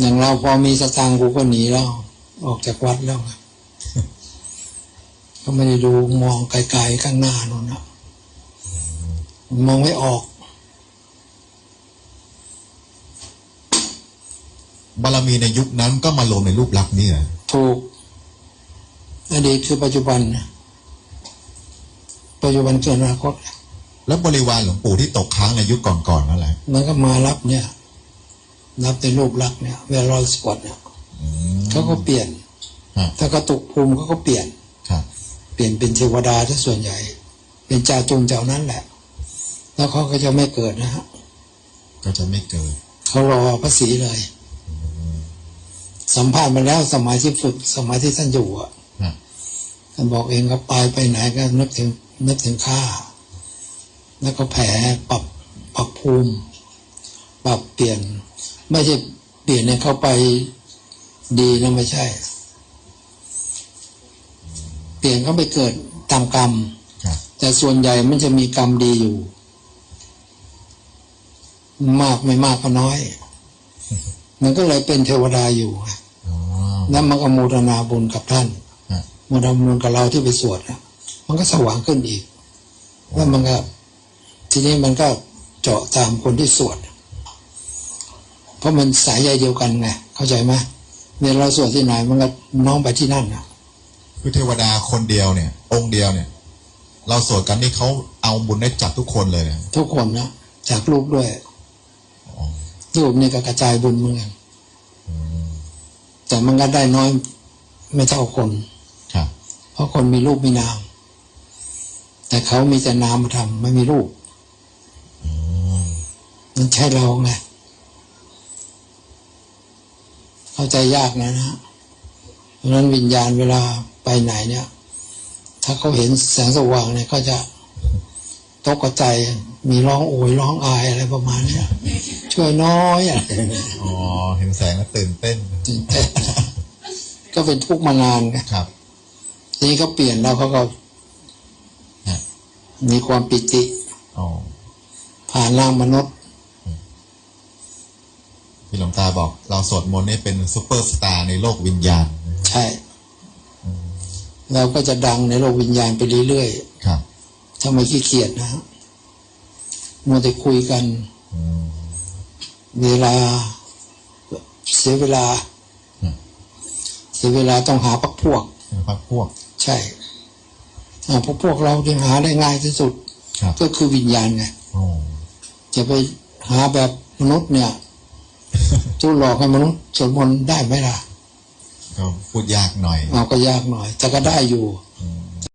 อย่างเราพอมีสตางค์กูก็หนีแล้ว ออกจากวัดแล้วไงก็ไม่ได้ดูมองไกลๆข้างหน้านู่นนะมองไม่ออกบารมีในยุคนั้นก็มาลงในรูปลักษณ์นี่แหละถูกอดีตคือปัจจุบันนะปัจจุบันคืออนาคต แล้วบริวารหลวงปู่ที่ตกค้างในยุคก่อนๆนั่นแหละมันก็มารับเนี่ย รับในรูปลักษณ์เนี่ยเวลาเราสวดเนี่ยอืมเขาก็เปลี่ยนฮะถ้ากระตุกภูมิเขาก็เปลี่ยนครับเปลี่ยนเป็นเทวดาถ้าส่วนใหญ่ เป็นจ่าจุงเจ้านั้นแหละ แล้วเขาก็จะไม่เกิดนะฮะก็จะไม่เกิด เขารอพระศรีเลย สัมภาษณ์มาแล้วสมัยที่ฝึกสมัยที่ท่านอยู่อะฮะท่านบอกเองก็ไปไปไหนก็นึกถึงนึกถึงข้าแล้วก็แผลปรับปรับภูมิ ปรับเปลี่ยน ไม่ใช่เปลี่ยนให้เขาไปดีนะไม่ใช่ เปลี่ยนเขาไปเกิดตามกรรม แต่ส่วนใหญ่มันจะมีกรรมดีอยู่ มากไม่มากก็น้อย มันก็เลยเป็นเทวดาอยู่แล้วมันก็โมทนาบุญกับท่านฮะโมทนาบุญกับเราที่ไปสวดมันก็สว่างขึ้นอีก แล้วมันก็ทีนี้มันก็เจาะตามคนที่สวด ราะมันสายใยเดียวกันไงเข้าใจไหมเนี่ยเราสวดที่ไหนมันก็น้องไปที่นั่นนะคือเทวดาคนเดียวเนี่ย องค์เดียวเนี่ย เราสวดกันนี่เขาเอาบุญได้จับทุกคนเลยเนี่ยทุกคนนะจากรูปด้วยอ๋อรูปนี่ก็กระจายบุญเหมือนกันอืมแต่มันก็ได้น้อยไม่เท่าคนครับเพราะคนมีรูปมีนาม แต่เขามีแต่นามมาทำไม่มีรูปอืมมันใช่เราไง เข้า ใจยากนะนะเพราะฉะนั้นวิญญาณเวลาไปไหนเนี่ย ถ้าเขาเห็นแสงสว่างเนี่ยก็จะตกใจมีร้องโอยร้องอายอะไรประมาณเนี้ยช่วยน้อยอะไรอย่างเงี้ยอ๋อเห็นแสงแล้วตื่นเต้นตื่นเต้นก็เป็นทุกข์มานานไงครับทีนี้เขาเปลี่ยนแล้วเขาก็ฮะมีความปิติอ๋อผ่านร่างมนุษย์ พี่หลวงตาบอก เราสวดมนต์นี่เป็นซูเปอร์สตาร์ในโลกวิญญาณ ใช่ เราก็จะดังในโลกวิญญาณไปเรื่อยครับๆถ้าไม่ขี้เกียจนะฮะมัวแต่คุยกันอืมเวลา เสียเวลาอืมเสียเวลาต้องหาพักพวกเป็นพักพวก ใช่อ่าพวกพวกเราที่หาได้ง่ายที่สุดครับก็คือวิญญาณไงอ๋อจะไปหาแบบมนุษย์เนี่ย ทุหลอกให้มนุษย์สวดมนต์ได้ไหมล่ะก็พูดยากหน่อยเอาก็ยากหน่อย แต่ก็ได้อยู่อืม